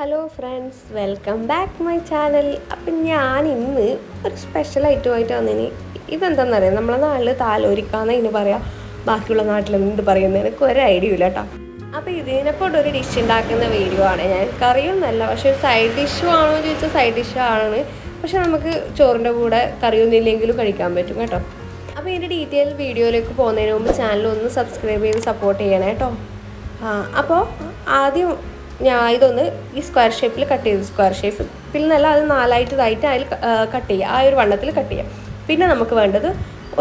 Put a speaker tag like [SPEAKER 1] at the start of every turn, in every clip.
[SPEAKER 1] Hello friends welcome back my channel അപ്പം ഞാൻ ഇന്ന് ഒരു സ്പെഷ്യൽ ഐറ്റമായിട്ട് വന്നിന്. ഇതെന്താണെന്നറിയാം നമ്മളെ നാട്ടിൽ താലോരിക്കാന്ന് ഇതിന് പറയാം. ബാക്കിയുള്ള നാട്ടിൽ എന്ത് പറയുന്നത് എനിക്ക് ഒരു ഐഡിയ ഇല്ല കേട്ടോ അപ്പോൾ ഇതിനെക്കൊണ്ട് ഒരു ഡിഷ് ഉണ്ടാക്കുന്ന വീഡിയോ ആണ്. ഞാൻ കറിയും നല്ല പക്ഷെ ഒരു സൈഡ് ഡിഷു ആണോ എന്ന് ചോദിച്ചാൽ സൈഡ് ഡിഷ് ആണ്. പക്ഷെ നമുക്ക് ചോറിന്റെ കൂടെ കറിയൊന്നും ഇല്ലെങ്കിലും കഴിക്കാൻ പറ്റും കേട്ടോ. അപ്പോൾ ഇതിന്റെ ഡീറ്റെയിൽ വീഡിയോയിലേക്ക് പോകുന്നതിന് മുമ്പ് ചാനൽ ഒന്ന് സബ്സ്ക്രൈബ് ചെയ്ത് സപ്പോർട്ട് ചെയ്യണേ കേട്ടോ ആ അപ്പോൾ ആദ്യം ഞാൻ ഇതൊന്ന് ഈ സ്ക്വയർ ഷേപ്പിൽ കട്ട് ചെയ്തു സ്ക്വയർ ഷേപ്പിൽ നല്ല അത് നാലായിട്ടതായിട്ട് അതിൽ കട്ട് ചെയ്യുക ആ ഒരു വണ്ണത്തിൽ കട്ട് ചെയ്യാം. പിന്നെ നമുക്ക് വേണ്ടത്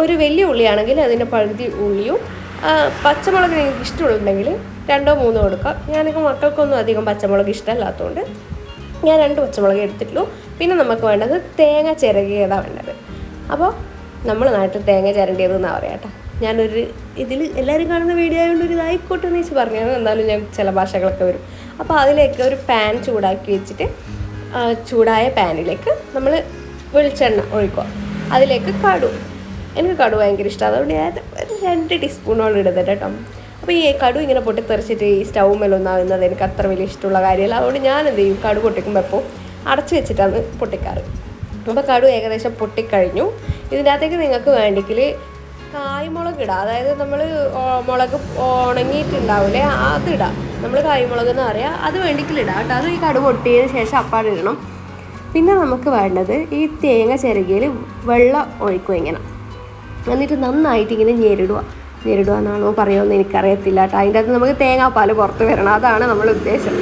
[SPEAKER 1] ഒരു വലിയ ഉള്ളിയാണെങ്കിൽ അതിന്റെ പകുതി ഉള്ളിയും പച്ചമുളക് നിങ്ങൾക്ക് ഇഷ്ടമുണ്ടെങ്കിൽ രണ്ടോ മൂന്നോ കൊടുക്കാം ഞാനൊക്കെ മക്കൾക്കൊന്നും അധികം പച്ചമുളക് ഇഷ്ടമല്ലാത്തതുകൊണ്ട് ഞാൻ രണ്ട് പച്ചമുളക് എടുത്തിട്ടുള്ളൂ. പിന്നെ നമുക്ക് വേണ്ടത് തേങ്ങ ചിരകിയതാണ് വേണ്ടത്. അപ്പോൾ നമ്മൾ നാട്ടിൽ തേങ്ങ ചിരണ്ടിയത് എന്നാണ് പറയാം കേട്ടോ. ഞാനൊരു ഇതിൽ എല്ലാവരും കാണുന്ന വീഡിയോ ആയതുകൊണ്ട് ഒരു ഇതായിക്കോട്ടെ എന്ന് വെച്ച് പറഞ്ഞാൽ എന്നാലും ഞാൻ ചില ഭാഷകളൊക്കെ വരും. അപ്പോൾ അതിലേക്ക് ഒരു പാൻ ചൂടാക്കി വെച്ചിട്ട് ചൂടായ പാനിലേക്ക് നമ്മൾ വെളിച്ചെണ്ണ ഒഴിക്കുക. അതിലേക്ക് കടു. എനിക്ക് കടു ഭയങ്കര ഇഷ്ടമാണ് അതുകൊണ്ട് ഞാൻ രണ്ട് ടീസ്പൂണോളം ഇടുന്നുണ്ട് കേട്ടോ. അപ്പോൾ ഈ കടു ഇങ്ങനെ പൊട്ടിത്തെറിച്ചിട്ട് ഈ സ്റ്റൗ മേലൊന്നാകുന്നത് എനിക്ക് അത്ര വലിയ ഇഷ്ടമുള്ള കാര്യമല്ല. അതുകൊണ്ട് ഞാൻ എന്ത് ചെയ്യും? കടു പൊട്ടിക്കുമ്പോൾ എപ്പോൾ അടച്ചു വെച്ചിട്ടാണ് പൊട്ടിക്കാറ്. അപ്പോൾ കടു ഏകദേശം പൊട്ടിക്കഴിഞ്ഞു. ഇതിന്റെ അകത്തേക്ക് നിങ്ങൾക്ക് വേണ്ടെങ്കിൽ കായ്മുളക് ഇടാം. അതായത് നമ്മൾ മുളക് ഉണങ്ങിയിട്ടുണ്ടാവില്ലേ അതിടാം നമ്മൾ കായ്മുളക് എന്ന് പറയാം അത് വേണ്ടെങ്കിൽ ഇടാം കേട്ടോ. അത് ഈ കടു പൊട്ടിയതിന് ശേഷം അപ്പാട് ഇടണം. പിന്നെ നമുക്ക് വേണ്ടത് ഈ തേങ്ങ ചിരകിയിൽ വെള്ളം ഒഴിക്കും ഇങ്ങനെ. എന്നിട്ട് നന്നായിട്ട് ഇങ്ങനെ ഞെരിടുക. ഞെരിടുക എന്നാണോ പറയുമെന്ന് എനിക്കറിയത്തില്ല കേട്ടോ. അതിന്റെ അകത്ത് നമുക്ക് തേങ്ങാപ്പാൽ പുറത്ത് വരണം. അതാണ് നമ്മൾ ഉദ്ദേശം.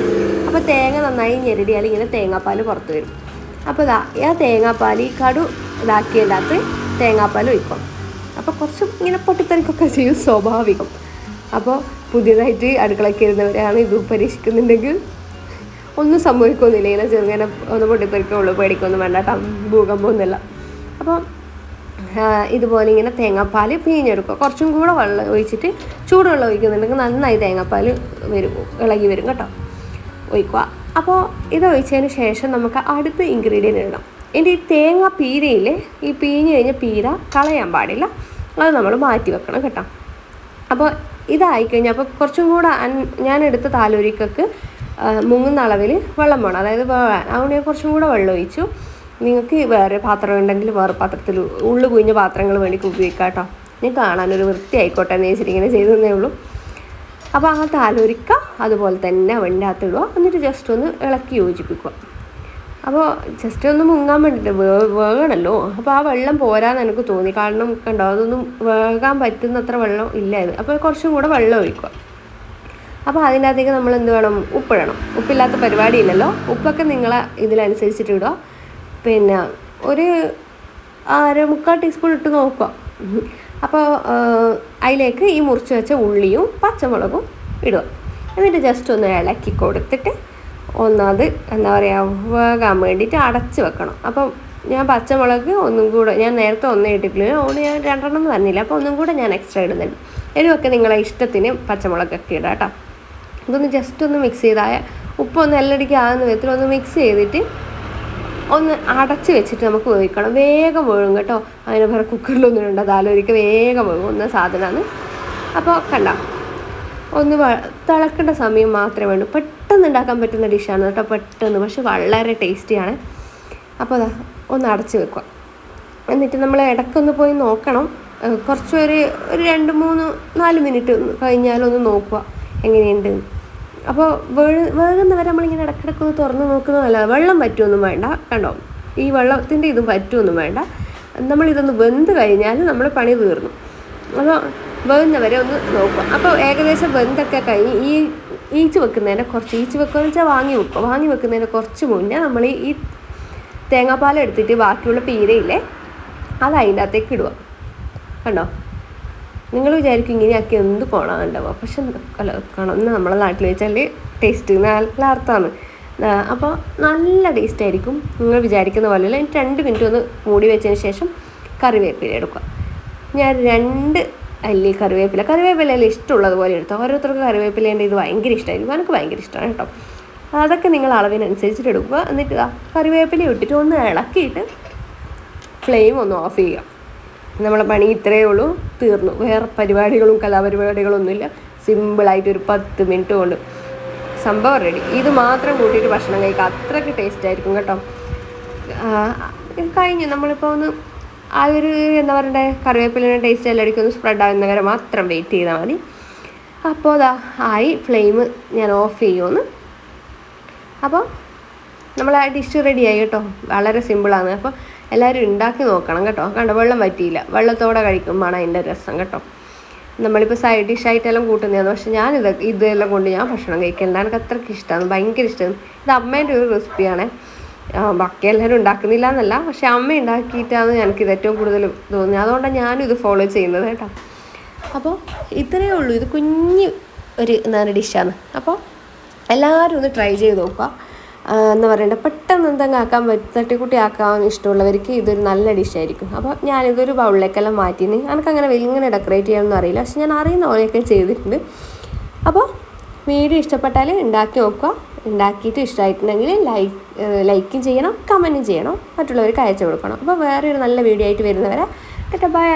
[SPEAKER 1] അപ്പോൾ തേങ്ങ നന്നായി ഞെരിടിയാൽ ഇങ്ങനെ തേങ്ങാപ്പാൽ പുറത്ത് വരും. അപ്പോൾ ഇതാ ആ തേങ്ങാപ്പാൽ ഈ കടു ഇതാക്കിയതിന്റെ തേങ്ങാപ്പാൽ ഒഴിക്കും. അപ്പോൾ കുറച്ച് ഇങ്ങനെ പൊട്ടിത്തെറിക്കൊക്കെ ചെയ്യും സ്വാഭാവികം. അപ്പോൾ പുതിയതായിട്ട് അടുക്കളയ്ക്ക് വരുന്നവരാണ് ഇത് പരീക്ഷിക്കുന്നുണ്ടെങ്കിൽ ഒന്നും സംഭവിക്കൊന്നുമില്ല ഇങ്ങനെ ചെറുങ്ങനെ ഒന്ന് പൊട്ടിപ്പറിക്കുള്ളൂ പേടിക്കൊന്നും വേണ്ട കേട്ടോ ഭൂകമ്പമൊന്നുമില്ല അപ്പോൾ അപ്പം ഇതുപോലെ ഇങ്ങനെ തേങ്ങാപ്പാൽ പിഴിഞ്ഞെടുക്കുക കുറച്ചും കൂടെ വെള്ളം ഒഴിച്ചിട്ട് ചൂടുവെള്ളം ഒഴിക്കുന്നുണ്ടെങ്കിൽ നന്നായി തേങ്ങാപ്പാൽ വരും ഇളകി വരും കേട്ടോ. ഒഴിക്കുക. അപ്പോൾ ഇത് ഒഴിച്ചതിന് ശേഷം നമുക്ക് അടുത്ത ഇൻഗ്രീഡിയന്റ് ഇടണം. എന്റെ ഈ തേങ്ങ പീരയിൽ ഈ പീഞ്ഞ് കഴിഞ്ഞ പീര കളയാൻ പാടില്ല. അത് നമ്മൾ മാറ്റി വെക്കണം കേട്ടോ. അപ്പോൾ ഇതായിക്കഴിഞ്ഞാൽ അപ്പോൾ കുറച്ചും കൂടെ ഞാൻ എടുത്ത താലോരിക്കൊക്കെ മുങ്ങുന്ന അളവിൽ വെള്ളം വേണം. അതായത് അതുകൊണ്ട് ഞാൻ കുറച്ചും കൂടെ വെള്ളം ഒഴിച്ചു. നിങ്ങൾക്ക് വേറെ പാത്രം ഉണ്ടെങ്കിൽ വേറെ പാത്രത്തിൽ ഉള്ളു കുഞ്ഞ പാത്രങ്ങൾ വേണ്ടി ഉപയോഗിക്കാം കേട്ടോ. ഞാൻ കാണാനൊരു വൃത്തി ആയിക്കോട്ടെ എന്ന് വെച്ചിട്ട് ഇങ്ങനെ ഉള്ളൂ. അപ്പോൾ ആ താലോരിക്ക അതുപോലെ തന്നെ വെണ്ടാത്തിടുക എന്നിട്ട് ജസ്റ്റ് ഒന്ന് ഇളക്കി യോജിപ്പിക്കുക. അപ്പോൾ ജസ്റ്റ് ഒന്ന് മുങ്ങാൻ വേണ്ടിയിട്ട് വേ വേകണമല്ലോ അപ്പോൾ ആ വെള്ളം പോരാന്ന് എനിക്ക് തോന്നി. കാരണം കണ്ടോ അതൊന്നും വേകാൻ പറ്റുന്നത്ര വെള്ളം ഇല്ല ഇത് അപ്പോൾ കുറച്ചും കൂടെ വെള്ളം ഒഴിക്കുക. അപ്പോൾ അതിനകത്തേക്ക് നമ്മൾ എന്ത് വേണം? ഉപ്പിടണം ഉപ്പില്ലാത്ത പരിപാടി ഇല്ലല്ലോ. ഉപ്പൊക്കെ നിങ്ങളെ ഇതിനനുസരിച്ചിട്ട് ഇടുക. പിന്നെ ഒരു അര മുക്കാൽ ടീസ്പൂൺ ഇട്ട് നോക്കുക. അപ്പോൾ അതിലേക്ക് ഈ മുറിച്ച് വെച്ച ഉള്ളിയും പച്ചമുളകും ഇടുക. എന്നിട്ട് ജസ്റ്റ് ഒന്ന് ഇളക്കി കൊടുത്തിട്ട് ഒന്നത് എന്താ പറയുക വേകാൻ വേണ്ടിയിട്ട് അടച്ച് വെക്കണം. അപ്പം ഞാൻ പച്ചമുളക് ഒന്നും കൂടെ ഞാൻ നേരത്തെ ഒന്നേ ഇട്ടിട്ടില്ല അതുകൊണ്ട് ഞാൻ രണ്ടെണ്ണം തന്നില്ല. അപ്പോൾ ഒന്നും കൂടെ ഞാൻ എക്സ്ട്രാ ഇടുന്നുണ്ട്. എരിവൊക്കെ നിങ്ങളെ ഇഷ്ടത്തിന് പച്ചമുളകൊക്കെ ഇടാം കേട്ടോ. ഇതൊന്ന് ജസ്റ്റ് ഒന്ന് മിക്സ് ചെയ്തായ ഉപ്പൊന്ന് എല്ലടിക്ക് ആകുന്ന വിധത്തിൽ ഒന്ന് മിക്സ് ചെയ്തിട്ട് ഒന്ന് അടച്ച് വെച്ചിട്ട് നമുക്ക് വേവിക്കണം. വേഗം വേവും കേട്ടോ. അതിന് വേറെ കുക്കറിലൊന്നും ഉണ്ട് അതാലോചിക്കുക വേഗം വേവുന്ന സാധനമാണ് അപ്പോൾ കണ്ട? ഒന്ന് തിളക്കേണ്ട സമയം മാത്രമേ വേണ്ടൂ ഉണ്ടാക്കാൻ പറ്റുന്ന ഡിഷാണ് കേട്ടോ പെട്ടെന്ന്. പക്ഷെ വളരെ ടേസ്റ്റിയാണ്. അപ്പോൾ അതാ ഒന്ന് അടച്ച് വെക്കുക. എന്നിട്ട് നമ്മൾ ഇടയ്ക്കൊന്ന് പോയി നോക്കണം. ഏഹ് കുറച്ച് ഒരു രണ്ട് മൂന്ന് നാല് മിനിറ്റ് കഴിഞ്ഞാലൊന്ന് നോക്കുക എങ്ങനെയുണ്ട്. അപ്പോൾ വേഗം വേകുന്നവരെ നമ്മളിങ്ങനെ ഇടയ്ക്കിടയ്ക്ക് ഒന്ന് തുറന്ന് നോക്കുന്നതല്ല വെള്ളം പറ്റുമൊന്നും വേണ്ട. കണ്ടോ? ഈ വെള്ളത്തിന്റെ ഇതും പറ്റുമൊന്നും വേണ്ട. നമ്മളിതൊന്ന് വെന്ത് കഴിഞ്ഞാൽ നമ്മൾ പണി തീർന്നു. അപ്പോൾ വേകുന്നവരെ ഒന്ന് നോക്കുക. അപ്പോൾ ഏകദേശം വെന്തൊക്കെ കഴിഞ്ഞ് ഈ ഈച്ച് വെക്കുന്നതിന്റെ കുറച്ച് ഈച്ച് വെക്കുകയെന്ന് വെച്ചാൽ വാങ്ങി വെക്കുക വാങ്ങി വെക്കുന്നതിന്റെ കുറച്ച് മുന്നേ നമ്മൾ ഈ തേങ്ങാപ്പാൽ എടുത്തിട്ട് ബാക്കിയുള്ള പീരയില്ലേ അത് അതിന്റെ അകത്തേക്ക് ഇടുക. കണ്ടോ? നിങ്ങൾ വിചാരിക്കും ഇങ്ങനെയാക്കി എന്ത് കോണാണ് ഉണ്ടാവുക പക്ഷെ അല്ല നമ്മളെ നാട്ടിൽ വെച്ചാൽ ടേസ്റ്റ് നല്ല അർത്ഥമാണ്. അപ്പോൾ നല്ല ടേസ്റ്റ് ആയിരിക്കും. നിങ്ങൾ വിചാരിക്കുന്ന പോലെ അല്ല എന്നിട്ട് രണ്ട് മിനിറ്റ് ഒന്ന് മൂടി വെച്ചതിന് ശേഷം കറിവേപ്പില എടുക്കുക. ഞാൻ രണ്ട് അല്ലി കറിവേപ്പില. കറിവേപ്പില അല്ലെങ്കിൽ ഇഷ്ടമുള്ളത് പോലെ എടുത്തോ? ഓരോരുത്തർക്ക് കറിവേപ്പിലേന്റെ ഇത് ഭയങ്കര ഇഷ്ടമായിരിക്കും എനിക്ക് ഭയങ്കര ഇഷ്ടമാണ് കേട്ടോ. അതൊക്കെ നിങ്ങൾ അളവിനനുസരിച്ചിട്ട് എടുക്കുക. എന്നിട്ട് കറിവേപ്പില ഇട്ടിട്ട് ഒന്ന് ഇളക്കിയിട്ട് ഫ്ലെയിം ഒന്ന് ഓഫ് ചെയ്യുക. നമ്മളെ പണി ഇത്രയേ ഉള്ളൂ. തീർന്നു. വേറെ പരിപാടികളും കലാപരിപാടികളും ഒന്നുമില്ല സിമ്പിളായിട്ട് ഒരു പത്ത് മിനിറ്റ് കൊണ്ട്. സംഭവം റെഡി ഇത് മാത്രം കൂട്ടിയിട്ട് ഭക്ഷണം കഴിക്കുക. അത്രയ്ക്ക് ടേസ്റ്റ് ആയിരിക്കും കേട്ടോ. കഴിഞ്ഞു. നമ്മളിപ്പോൾ ഒന്ന് ആ ഒരു എന്താ പറയണ്ടേ കറിവേപ്പിലിന്റെ ടേസ്റ്റ് എല്ലാം അടിക്കൊന്ന് സ്പ്രെഡ് ആവുന്ന വരെ മാത്രം വെയിറ്റ് ചെയ്താൽ മതി. അപ്പോൾ അതാ ആയി ഫ്ലെയിം ഞാൻ ഓഫ് ചെയ്യുമെന്ന് അപ്പോൾ നമ്മൾ ആ ഡിഷ് റെഡി ആയി കേട്ടോ. വളരെ സിമ്പിളാണ് അപ്പോൾ എല്ലാവരും ഉണ്ടാക്കി നോക്കണം കേട്ടോ. കണ്ടോ വെള്ളം പറ്റിയില്ല വെള്ളത്തോടെ കഴിക്കുമ്പോഴാണ് അതിന്റെ രസം കേട്ടോ. നമ്മളിപ്പോൾ സൈഡ് ഡിഷായിട്ടെല്ലാം കൂട്ടുന്നതാണ്. പക്ഷെ ഞാൻ ഇത് ഇതെല്ലാം കൊണ്ട് ഞാൻ ഭക്ഷണം കഴിക്കണ്ട എനിക്ക് അത്രയ്ക്ക് ഇഷ്ടമാണ് ഭയങ്കര ഇഷ്ടമാണ് ഇത് അമ്മേന്റെ ഒരു റെസിപ്പിയാണ് ബാക്കി എല്ലാവരും ഉണ്ടാക്കുന്നില്ല എന്നല്ല പക്ഷെ അമ്മ ഉണ്ടാക്കിയിട്ടാണ് എനിക്കിത് ഏറ്റവും കൂടുതൽ തോന്നിയത്. അതുകൊണ്ടാണ് ഞാനും ഇത് ഫോളോ ചെയ്യുന്നത് കേട്ടോ. അപ്പോൾ ഇത്രയേ ഉള്ളൂ. ഇത് കുഞ്ഞ് ഒരു എന്താണ് ഡിഷാണ്. അപ്പോൾ എല്ലാവരും ഒന്ന് ട്രൈ ചെയ്ത് നോക്കുക. എന്ന് പറയേണ്ട പെട്ടെന്ന് എന്തെങ്കിലും ആക്കാൻ പറ്റും തട്ടിക്കുട്ടി ആക്കാൻ ഇഷ്ടമുള്ളവർക്ക് ഇതൊരു നല്ല ഡിഷായിരിക്കും അപ്പോൾ ഞാനിതൊരു ബൗളിലേക്കെല്ലാം മാറ്റിന് എനിക്കങ്ങനെ വലിങ്ങനെ ഡെക്കറേറ്റ് ചെയ്യാനൊന്നും അറിയില്ല. പക്ഷെ ഞാൻ അറിയുന്ന പോലെയൊക്കെ ചെയ്തിട്ടുണ്ട്. അപ്പോൾ വീഡിയോ ഇഷ്ടപ്പെട്ടാൽ ഉണ്ടാക്കി നോക്കുക. ഉണ്ടാക്കിയിട്ട് ഇഷ്ടമായിട്ടുണ്ടെങ്കിൽ ലൈക്ക് ലൈക്കും ചെയ്യണം കമന്റും ചെയ്യണം മറ്റുള്ളവർക്ക് അയച്ചു കൊടുക്കണം. അപ്പോൾ വേറെ ഒരു നല്ല വീഡിയോ ആയിട്ട് വരുന്നവരെ ബൈ